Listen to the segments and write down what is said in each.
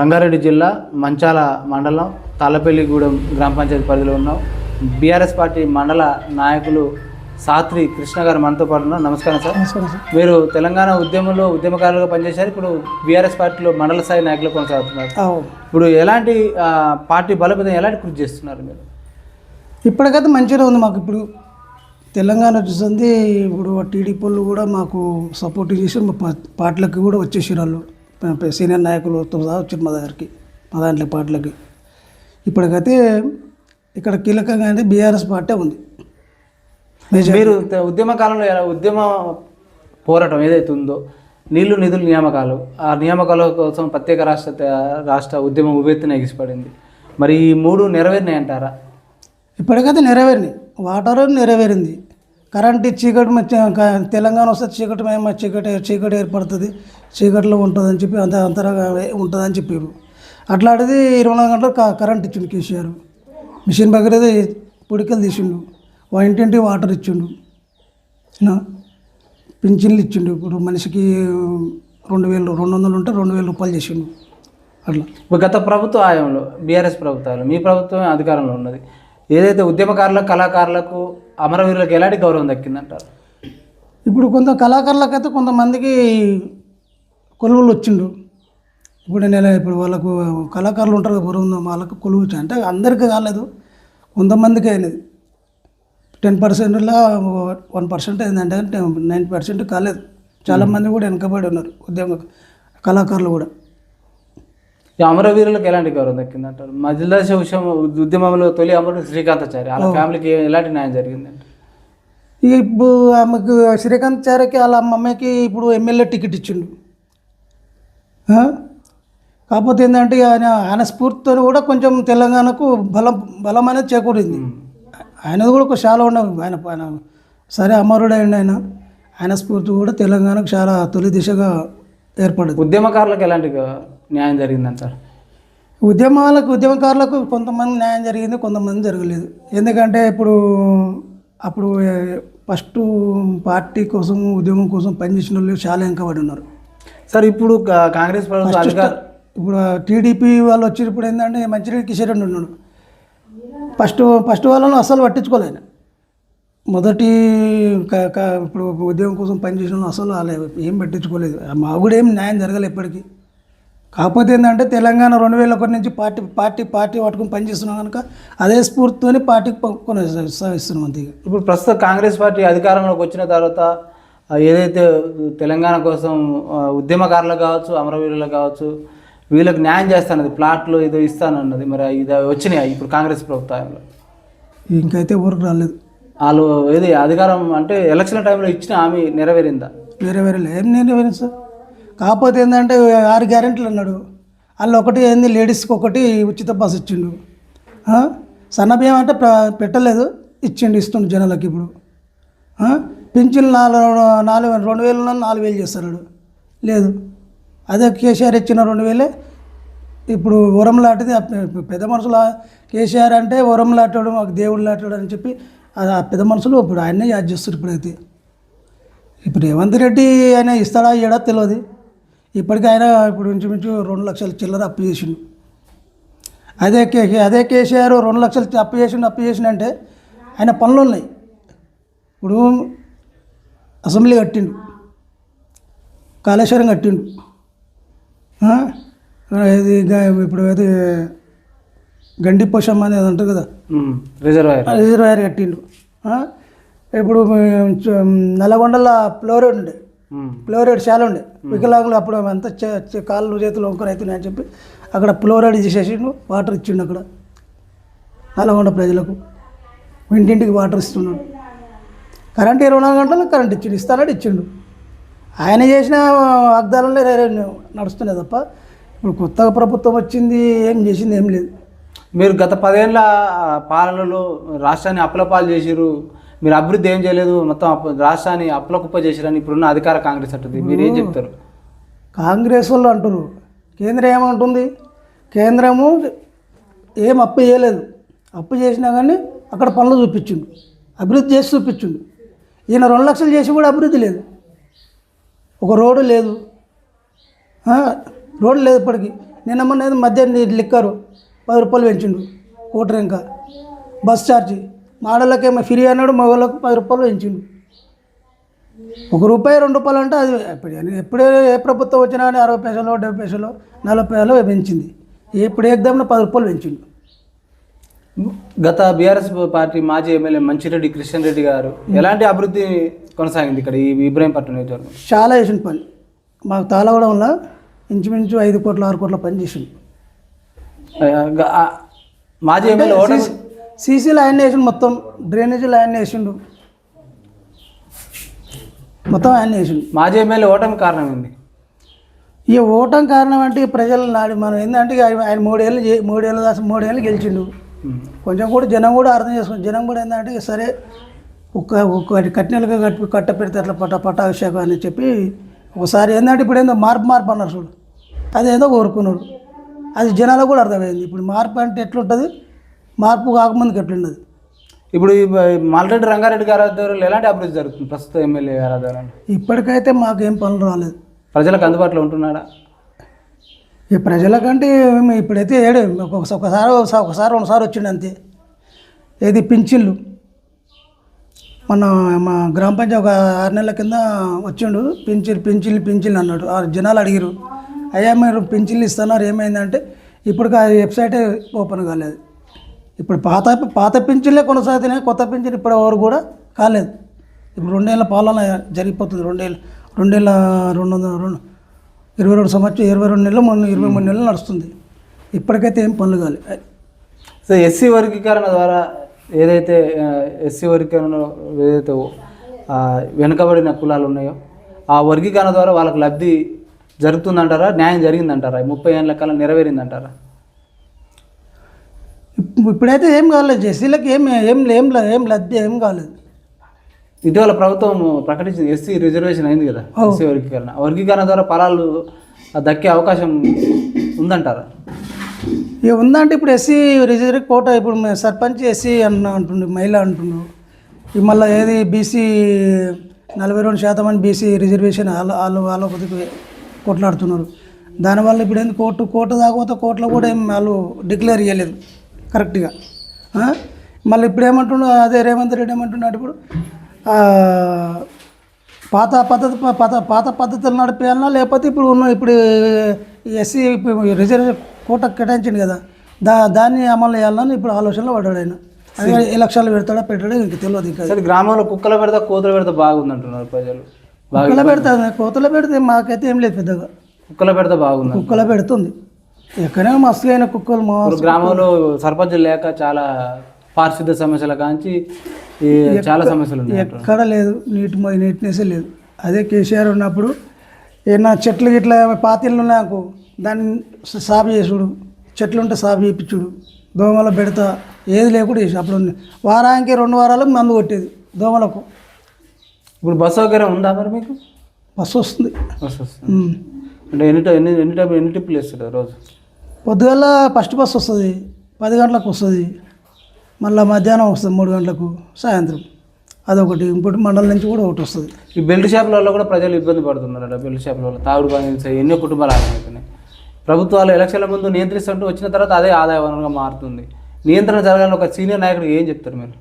రంగారెడ్డి జిల్లా మంచాల మండలం తాళ్ళపల్లిగూడెం గ్రామ పంచాయతీ పరిధిలో ఉన్నాం. బీఆర్ఎస్ పార్టీ మండల నాయకులు సాత్రి కృష్ణ గారు మనతో పాటు ఉన్నారు. నమస్కారం సార్. మీరు తెలంగాణ ఉద్యమంలో ఉద్యమకారులుగా పనిచేశారు. ఇప్పుడు బీఆర్ఎస్ పార్టీలో మండల స్థాయి నాయకులు కొనసాగుతున్నారు. ఇప్పుడు ఎలాంటి పార్టీ బలోపేతం ఎలాంటి కృషి చేస్తున్నారు మీరు? ఇప్పటికైతే మంచిగా ఉంది మాకు ఇప్పుడు. తెలంగాణ చూస్తుంది ఇప్పుడు టీడీపీ వాళ్ళు కూడా మాకు సపోర్ట్ చేసి మా పార్టీలకి కూడా వచ్చేసారు వాళ్ళు. సీనియర్ నాయకులతో సహా వచ్చారు మా దగ్గరికి మా దాంట్లో పార్టీలకి ఇప్పటికైతే ఇక్కడ కీలకంగా అయితే బీఆర్ఎస్ పార్టీ ఉంది. మీరు ఉద్యమ కాలంలో ఎలా- ఉద్యమ పోరాటం ఏదైతే ఉందో నీళ్ళు నిధులు నియామకాలు ఆ నియామకాల కోసం ప్రత్యేక రాష్ట్ర రాష్ట్ర ఉద్యమం ఉవ్వెత్తున ఎగిసిపడింది. మరి ఈ మూడు నెరవేరినాయి అంటారా ఇప్పటికైతే నెరవేరినాయి. వాటర్ నెరవేరింది. కరెంట్ చీకటి తెలంగాణ వస్తే చీకటి మేము చీకటి చీకటి ఏర్పడుతుంది చీకటిలో ఉంటుందని చెప్పి అంత అంతరంగా ఉంటుందని చెప్పారు. అట్లాంటిది ఇరవై నాలుగు గంటలు కరెంట్ ఇచ్చిండు కేసీఆర్. మిషన్ దగ్గరది పుడికలు తీసిండు వా ఇంటింటి వాటర్ ఇచ్చిండు పింఛన్లు ఇచ్చిండు. ఇప్పుడు మనిషికి రెండు వేలు రెండు వందలు ఉంటే రెండు వేల రూపాయలు చేసిండు. అట్లా. గత ప్రభుత్వ హయాంలో బీఆర్ఎస్ ప్రభుత్వాలు మీ ప్రభుత్వమే అధికారంలో ఉన్నది. ఏదైతే ఉద్యమకారులకు కళాకారులకు అమరవీరులకు ఎలాంటి గౌరవం దక్కిందంటారు? ఇప్పుడు కొంత కళాకారులకైతే కొంతమందికి కొలువులు వచ్చిండు. ఇప్పుడు నేను ఇప్పుడు వాళ్ళకు కళాకారులు ఉంటారు కదా పూర్వం వాళ్ళకు కొలువు వచ్చి అంటే అందరికీ కాలేదు. కొంతమందికి అయినది. టెన్ పర్సెంట్లో వన్ పర్సెంట్ అయిందంటే నైన్ పర్సెంట్ కాలేదు. చాలామంది కూడా వెనకబడి ఉన్నారు ఉద్యోగ కళాకారులు కూడా. అమరవీరులకు ఎలాంటి గౌరవం దక్కిందంటారు? మజిల్లా విషయం ఉద్యమంలో తొలి అమరుడు శ్రీకాంతాచారి. వాళ్ళ ఫ్యామిలీకి ఎలాంటి న్యాయం జరిగిందంటే ఇక ఇప్పుడు ఆమెకు శ్రీకాంత్ చారకి వాళ్ళ అమ్మమ్మకి ఇప్పుడు ఎమ్మెల్యే టికెట్ ఇచ్చిండు? కాకపోతే ఏంటంటే ఆయన ఆయన స్ఫూర్తితో కూడా కొంచెం తెలంగాణకు బలం బలం అనేది చేకూరింది. ఆయనది కూడా ఒక చాలా ఉండవు ఆయన ఆయన సరే అమరుడు అయిండు ఆయన ఆయన స్ఫూర్తి కూడా తెలంగాణకు చాలా తొలి దిశగా ఏర్పడింది. ఉద్యమకారులకు ఎలాంటి న్యాయం జరిగిందంటారు? ఉద్యమాలకు ఉద్యమకారులకు కొంతమంది న్యాయం జరిగింది కొంతమంది జరగలేదు. ఎందుకంటే ఇప్పుడు అప్పుడు ఫస్ట్ పార్టీ కోసం ఉద్యమం కోసం పనిచేసిన వాళ్ళు చాలా వెనకబడి ఉన్నారు. సార్ ఇప్పుడు కా- కాంగ్రెస్ ప్రభుత్వం ఇప్పుడు టీడీపీ వాళ్ళు వచ్చినప్పుడు ఏంటంటే మంచినీటి కిషన్ రెడ్డి ఉన్నాడు. ఫస్ట్ ఫస్ట్ వాళ్ళను అస్సలు పట్టించుకోలే ఆయన మొదటి ఇప్పుడు ఉద్యోగం కోసం పనిచేసిన వాళ్ళు అసలు వాళ్ళే ఏం పట్టించుకోలేదు. మా కూడా ఏం న్యాయం జరగలేదు ఎప్పటికీ. కాకపోతే ఏంటంటే తెలంగాణ రెండు వేల ఒకటి నుంచి పార్టీ పార్టీ పార్టీ పట్టుకుని పనిచేస్తున్నాం కనుక అదే స్ఫూర్తితోని పార్టీకి ప- కొనసాగిస్తున్నాం అంతే ఇక. ఇప్పుడు ప్రస్తుతం కాంగ్రెస్ పార్టీ అధికారంలోకి వచ్చిన తర్వాత ఏదైతే తెలంగాణ కోసం ఆ, ఉద్యమకారులకు కావచ్చు అమరవీరులకు కావచ్చు వీళ్ళకి న్యాయం చేస్తానది ప్లాట్లు ఏదో ఇస్తానన్నది మరి ఇది వచ్చినాయి ఇప్పుడు కాంగ్రెస్ ప్రభుత్వంలో? ఇంకైతే ఊరికి రాలేదు. వాళ్ళు ఏది అధికారం అంటే ఎలక్షన్ టైంలో ఇచ్చిన హామీ నెరవేరిందా? వేరే వేరే లే- ఏం నేను సార్? కాకపోతే ఏంటంటే ఆరు గ్యారెంటీలు అన్నాడు. వాళ్ళు ఒకటి ఏంది? లేడీస్కి ఒకటి ఉచిత బస్సు ఇచ్చిండు. ఆ? సన్నబియ్యం అంటే పెట్టలేదు. ఇచ్చిండు ఇస్తుండు జనాలకి ఇప్పుడు. పింఛన్ నాలుగు నాలుగు రెండు వేలు నాలుగు వేలు చేస్తున్నాడు లేదు. అదే కేసీఆర్ ఇచ్చిన రెండు వేలే. ఇప్పుడు వరం లాంటిది పెద్ద మనుషులు కేసీఆర్ అంటే వరం లాంటాడు మాకు దేవుడు లాంటాడు అని చెప్పి అది ఆ పెద్ద మనుషులు ఇప్పుడు ఆయన్నే యాద్ చేస్తారు ఇప్పుడైతే. ఇప్పుడు రేవంత్ రెడ్డి ఆయన ఇస్తాడా ఇయ్యడా తెలియదు ఇప్పటికీ ఆయన ఇప్పుడు ఇంచుమించు రెండు లక్షల చిల్లర అప్పు చేసిండు. అదే కే అదే కేసీఆర్ రెండు లక్షలు అప్పు చేసిండు అప్పు చేసిండు అంటే ఆయన పనులు ఉన్నాయి ఇప్పుడు అసెంబ్లీ కట్టిండు కాళేశ్వరం కట్టిండు? ఇది ఇప్పుడు అది గండి పోషమ్మ అనేది అంటారు కదా? రిజర్వాయర్. రిజర్వాయర్ కట్టిండు? ఇప్పుడు నల్లగొండల ఫ్లోరైడ్ ఉండే. ఫ్లోరైడ్ చాలా ఉండే. వికలాంగులు అప్పుడు అంతా కాళ్ళు చేతులు వంకర అవుతున్నాయి అని చెప్పి అక్కడ ఫ్లోరైడ్ చేసేసిండు వాటర్ ఇచ్చిండు అక్కడ. నల్లగొండ ప్రజలకు. ఇంటింటికి వాటర్ ఇస్తున్నాడు. కరెంట్ ఇరవై నాలుగు గంటలు కరెంట్ ఇచ్చిండు ఇస్తానని ఇచ్చిండు. ఆయన చేసిన వాగ్దానంలో నడుస్తున్నాయి తప్ప ఇప్పుడు కొత్తగా ప్రభుత్వం వచ్చింది ఏం చేసింది ఏం లేదు. మీరు గత పదేళ్ళ పాలనలో రాష్ట్రాన్ని అప్పులపాలు చేసిరు మీరు అభివృద్ధి ఏం చేయలేదు మొత్తం రాష్ట్రాన్ని అప్పుల కుప్ప చేసిరని ఇప్పుడున్న అధికార కాంగ్రెస్ అంటుంది. మీరు ఏం చెప్తారు? కాంగ్రెస్ వాళ్ళు అంటున్నారు. కేంద్రం ఏమంటుంది? కేంద్రము ఏం అప్పు చేయలేదు అప్పు చేసినా కానీ అక్కడ పనులు చూపించిండు. అభివృద్ధి చేసి చూపించిండు. ఈయన రెండు లక్షలు చేసి కూడా అభివృద్ధి లేదు. ఒక రోడ్డు లేదు. రోడ్డు లేదు ఇప్పటికి. నిన్న మొన్న మధ్యాహ్నం లిక్కరు. పది రూపాయలు పెంచిండు. ఓటర్ ఇంకా బస్ ఛార్జీ. మాడలకేమో ఫ్రీ అన్నాడు మగవాళ్ళకు పది రూపాయలు పెంచిండు. ఒక రూపాయి రెండు రూపాయలు అంటే అది ఎప్పుడు ఎప్పుడే ఏ ప్రభుత్వం వచ్చినా కానీ అరవై పైసలు డెబ్బై పైసలు నలభై పైసలు పెంచింది. ఎప్పుడు ఏకదమ్న పది రూపాయలు పెంచిండు. గత బీఆర్ఎస్ పార్టీ మాజీ ఎమ్మెల్యే మంచిరెడ్డి కృష్ణ రెడ్డి గారు ఎలాంటి అభివృద్ధి కొనసాగింది ఇక్కడ ఈ ఇబ్రాహీంపట్నం నియోజకవర్గం చాలా చేసిన పని. మాకు తాళగూడెంలో ఇంచుమించు ఐదు కోట్ల ఆరు కోట్ల పని ఆ, మాజీ ఎమ్మెల్యే ఓటమి సీసీలు ఆయన వేసిండు మొత్తం డ్రైనేజీలు ఆయన వేసిండు. మొత్తం ఆయన వేసిండు. మాజీ ఎమ్మెల్యే ఓటమి కారణం ఏంది ఈ ఓటం కారణం అంటే ప్రజలు నాడి మనం ఏంటంటే ఆయన మూడేళ్ళు మూడేళ్ళు దాకా మూడేళ్ళు గెలిచిండు. కొంచెం కూడా జనం కూడా అర్థం చేసుకుని జనం కూడా ఏంటంటే సరే ఒక్క ఒక్క కట్టినలుగా కట్టి కట్ట పెడితే అట్లా పట్ట పట్టాభిషేకం అని చెప్పి ఒకసారి ఏంటంటే ఇప్పుడు ఏందో మార్పు మార్పు అన్నారు చూడు. అదేందో కోరుకున్నారు. అది జనాలకు కూడా అర్థమైంది. ఇప్పుడు మార్పు అంటే ఎట్లుంటుంది? మార్పు కాకముందుకు ఎట్లుండదు. ఇప్పుడు మాలరెడ్డి రంగారెడ్డి గారి ఆధ్వర్యంలో ఎలాంటి అభివృద్ధి జరుగుతుంది ప్రస్తుత ఎమ్మెల్యే గారి ఆధ్వర్యంలో? ఇప్పటికైతే మాకేం పనులు రాలేదు. ప్రజలకు అందుబాటులో ఉంటున్నాడా? ఈ ప్రజలకంటే ఏమి ఇప్పుడైతే ఏడు ఒకసారి ఒకసారి ఒకసారి ఒకసారి రెండుసారి వచ్చిండు అంతే. ఏది పింఛన్లు. మన మా గ్రామ పంచాయతీ ఒక ఆరు నెలల కింద వచ్చిండు. పింఛన్ పింఛన్లు పింఛన్లు అన్నాడు. ఆ జనాలు అడిగారు అయ్యా మీరు పింఛన్లు ఇస్తున్నారు ఏమైందంటే ఇప్పుడు ఆ వెబ్సైటే ఓపెన్ కాలేదు. ఇప్పుడు పాత పాత పింఛన్లే కొనసాగుతున్నాయి కొత్త పింఛన్ ఇప్పటి వరకు కూడా కాలేదు. ఇప్పుడు రెండేళ్ళ పాలన జరిగిపోతుంది. రెండేళ్ళు రెండేళ్ళ రెండు వందల రెండు ఇరవై రెండు సంవత్సరం ఇరవై రెండు నెలలు మొన్న ఇరవై మూడు నెలలు నడుస్తుంది. ఇప్పటికైతే ఏం పనులు కాలేదు సో ఎస్సీ వర్గీకరణ ద్వారా ఏదైతే ఎస్సీ వర్గీకరణ ఏదైతే వెనుకబడిన కులాలు ఉన్నాయో ఆ వర్గీకరణ ద్వారా వాళ్ళకి లబ్ధి జరుగుతుందంటారా? న్యాయం జరిగిందంటారా? ముప్పై ఏళ్ళ కాలం నెరవేరిందంటారా? ఇప్పుడైతే ఏం కాలేదు జెస్సీలకు ఏం ఏం ఏం లే- ఏం లబ్ధి ఏం కాలేదు. ఇటీవల ప్రభుత్వం ప్రకటించింది ఎస్సీ రిజర్వేషన్ అయింది కదా ఎస్సీ వర్గీకరణ. వర్గీకరణ ద్వారా ఫలాలు దక్కే అవకాశం ఉందంటారా? ఇక ఉందంటే ఇప్పుడు ఎస్సీ రిజర్వ్ కోట ఇప్పుడు సర్పంచ్ ఎస్సీ అన్న అంటుండు మహిళ అంటుండు. ఇక మళ్ళీ ఏది బీసీ నలభై రెండు శాతం అని బీసీ రిజర్వేషన్ వాళ్ళు వాళ్ళు వాళ్ళ కొద్దిగా కొట్లాడుతున్నారు. దానివల్ల ఇప్పుడు ఏంది కోర్టు కోర్టు దాకపోతే కోర్టులో కూడా ఏం వాళ్ళు డిక్లేర్ చేయలేదు. కరెక్ట్గా? మళ్ళీ ఇప్పుడు ఏమంటుండు అదే రేవంత్ రెడ్డి ఏమంటున్నాడు ఇప్పుడు? పాత పద్ధతి పాత పాత పద్ధతులు నడిపేయాలన్నా లేకపోతే ఇప్పుడు ఉన్న ఇప్పుడు ఎస్సీ ఇప్పుడు రిజర్వ్ కోట కేటాయించింది కదా దా దాన్ని అమలు చేయాలని ఇప్పుడు ఆలోచనలో పడ్డాడు ఆయన. అదే ఎలక్షన్లు పెడతాడా పెట్టాడో ఇంక తెలియదు ఇంకా. సరే గ్రామంలో కుక్కల పెడతా కోతులు పెడతా బాగుందంటున్నారు ప్రజలు. బాగా కుక్కల పెడతా కోతలో పెడితే మాకైతే ఏం లేదు పెద్దగా. కుక్కల పెడతా బాగుంది కుక్కల పెడుతుంది. ఎక్కడైనా మస్తు అయిన కుక్కలు మా గ్రామంలో సర్పంచులు లేక చాలా పారిశుద్ధ సమస్యల కాంచి చాలా సమస్యలు ఉన్నాయి ఎక్కడ లేదు నీటి నీట్నెస్ లేదు. అదే కేసీఆర్ ఉన్నప్పుడు ఏమన్నా చెట్లు ఇట్లా పాతిళ్ళు ఉన్నాకు దాన్ని స- సాగు చేసుడు చెట్లు ఉంటే సాగు చేయించుడు దోమల పెడతా ఏది లేకుండా చేసి అప్పుడు వారానికి రెండు వారాలకు మందు కొట్టేది దోమలకు. ఇప్పుడు బస్ సౌకర్యం ఉందా మరి మీకు? బస్సు వస్తుంది. బస్ వస్తుంది. అంటే ఎన్ని ఎన్ని ఎన్ని టైప్ ఎన్ని టిప్పులు వేస్తారు రోజు? పొద్దుగల ఫస్ట్ బస్సు వస్తుంది పది గంటలకు వస్తుంది మళ్ళీ మధ్యాహ్నం వస్తుంది మూడు గంటలకు సాయంత్రం. అదొకటి. ఇంకోటి మండలం నుంచి కూడా ఒకటి వస్తుంది. ఈ బెల్ట్ షాపులలో కూడా ప్రజలు ఇబ్బంది పడుతున్నారట బెల్ట్ షాపుల వల్ల తాగుడు పని ఎన్నో కుటుంబాలు ఆగమవుతున్నాయి ప్రభుత్వాలు ఎలక్షన్ల ముందు నియంత్రిస్తుంటూ వచ్చిన తర్వాత అదే ఆదాయ వనరుగా మారుతుంది. నియంత్రణ జరగాలని ఒక సీనియర్ నాయకుడు ఏం చెప్తారు మీరు?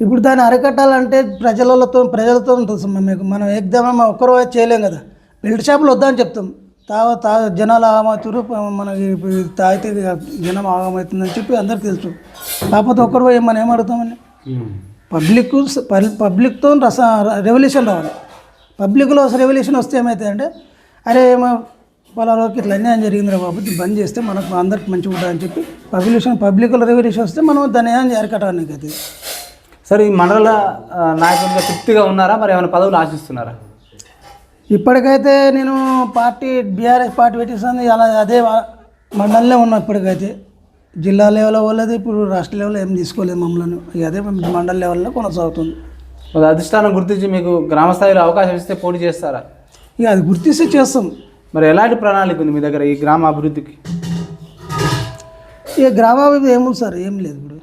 ఇప్పుడు దాన్ని అరికట్టాలంటే ప్రజలతో ప్రజలతో ఉంటుంది సుమ్మ. మీకు మనం ఎగ్జామ్ ఒక్కరో చేయలేం కదా. బెల్ట్ షాపులు వద్దని చెప్తాం. తా తా జనాలు ఆగమవుతారు మనకి తాగితే జనం ఆగమవుతుందని చెప్పి అందరికి తెలుసు. కాకపోతే ఒక్కరు పోయి మనం ఏం అడుగుతామని పబ్లిక్ పబ్లిక్తో రస రెవల్యూషన్ రావాలి. పబ్లిక్లో రెవల్యూషన్ వస్తే ఏమవుతుందంటే అరే ఏమో పొలాలోకి ఇట్లా అన్యాయం జరిగిందిరా బాబు బంద్ చేస్తే మనకు అందరికి మంచిగా ఉంటుందని చెప్పి పబ్లిషన్ పబ్లిక్లో రెవల్యూషన్ వస్తే మనం దాన్ని ఏం అరికట్టడానికి అవుతుంది సరే ఈ మండల నాయకులుగా తృప్తిగా ఉన్నారా? మరి ఏమైనా పదవులు ఆశిస్తున్నారా? ఇప్పటికైతే నేను పార్టీ బీఆర్ఎస్ పార్టీ పెట్టిస్తుంది. అలా అదే మండలంలో ఉన్నా ఇప్పటికైతే. జిల్లా లెవెల్లో వాళ్ళది ఇప్పుడు రాష్ట్ర లెవెల్లో ఏం తీసుకోలేదు మమ్మల్ని. ఇక అదే మండల లెవెల్లో కొనసాగుతుంది. మరి అధిష్టానం గుర్తించి మీకు గ్రామ స్థాయిలో అవకాశం ఇస్తే పోటీ చేస్తారా? ఇక అది గుర్తిస్తే చేస్తాం. మరి ఎలాంటి ప్రణాళిక ఉంది మీ దగ్గర ఈ గ్రామ అభివృద్ధికి? ఇక గ్రామాభివృద్ధి ఏముంది సార్? ఏం లేదు ఇప్పుడు.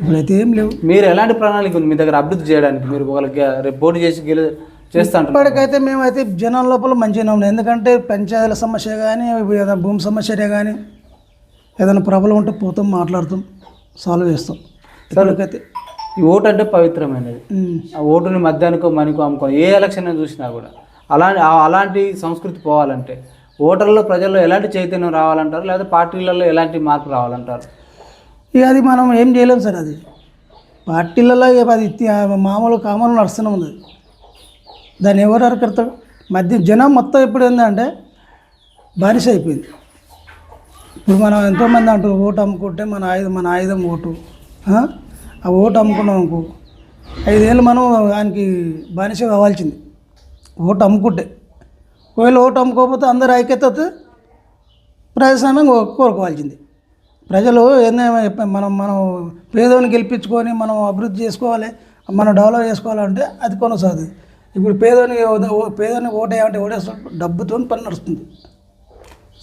ఇప్పుడైతే ఏం లేవు. మీరు ఎలాంటి ప్రణాళిక ఉంది మీ దగ్గర అభివృద్ధి చేయడానికి? మీరు ఒకరికి రేపు పోటీ చేసి గెలు చేస్తా ఇప్పటికైతే మేమైతే జనం లోపల మంచిగానే ఉన్నాం. ఎందుకంటే పంచాయతీల సమస్య కానీ ఏదైనా భూమి సమస్యనే కానీ ఏదైనా ప్రాబ్లం ఉంటే పోతాం మాట్లాడుతాం సాల్వ్ చేస్తాం. ఇప్పటికైతే. ఈ ఓటు అంటే పవిత్రమైనది. ఆ ఓటుని మధ్యానికో మనికో అమ్ముకో ఏ ఎలక్షన్ చూసినా కూడా అలాంటి ఆ- అలాంటి సంస్కృతి పోవాలంటే ఓటర్లో ప్రజల్లో ఎలాంటి చైతన్యం రావాలంటారు? లేదా పార్టీలలో ఎలాంటి మార్పు రావాలంటారు? ఇక అది మనం ఏం చేయలేం సార్ అది. పార్టీలలో అది మామూలు కామన్ నడుస్తూనే ఉంది దాన్ని ఎవరు అరకడతాడు మధ్య జనం మొత్తం ఎప్పుడు ఏంటంటే బానిస అయిపోయింది. ఇప్పుడు మనం ఎంతోమంది అంటారు ఓటు అమ్ముకుంటే మన ఆయుధం మన ఆయుధం ఓటు. ఆ? ఓటు అమ్ముకున్నాం అనుకో ఐదేళ్ళు మనం ఆయనకి బానిస కావాల్సింది. ఓటు అమ్ముకుంటే. ఒకవేళ ఓటు అమ్ముకోకపోతే అందరు ఐక్యత ప్రజాస్వామ్యం కో- కోరుకోవాల్సింది. ప్రజలు ఏదైనా మనం మనం పేదోని గెలిపించుకొని మనం అభివృద్ధి చేసుకోవాలి మనం డెవలప్ చేసుకోవాలంటే అది కొనసాగుతుంది. ఇప్పుడు పేదోని పేదోని ఓటేయాలంటే ఓటేస్తాడు డబ్బుతో పని నడుస్తుంది.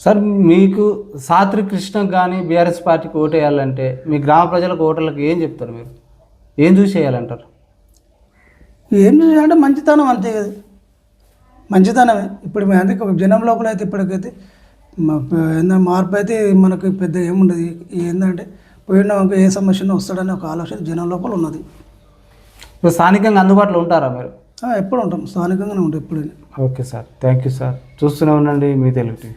సార్ మీకు సాత్రి కృష్ణకు కానీ బీఆర్ఎస్ పార్టీకి ఓటు వేయాలంటే మీ గ్రామ ప్రజలకు ఓటర్లకు ఏం చెప్తారు మీరు? ఏం చూసి వేయాలంటారు? ఏం చేయాలంటే మంచితనం అంతే కదా. మంచితనమే. ఇప్పుడు మేము అందుకే జనం లోపల అయితే ఇప్పటికైతే ఏందో మార్పు అయితే మనకు పెద్ద ఏముండదు. ఏంటంటే పోయిన ఏ సమస్యను వస్తాడని ఒక ఆలోచన జనం లోపల ఉన్నది. ఇప్పుడు స్థానికంగా అందుబాటులో ఉంటారా మీరు? ఎప్పుడు ఉంటాం. స్థానికంగానే ఉంటాం ఎప్పుడైనా. Okay sir. Thank you sir. చూస్తూనే ఉండండి మీ తెలుగు టీవీ.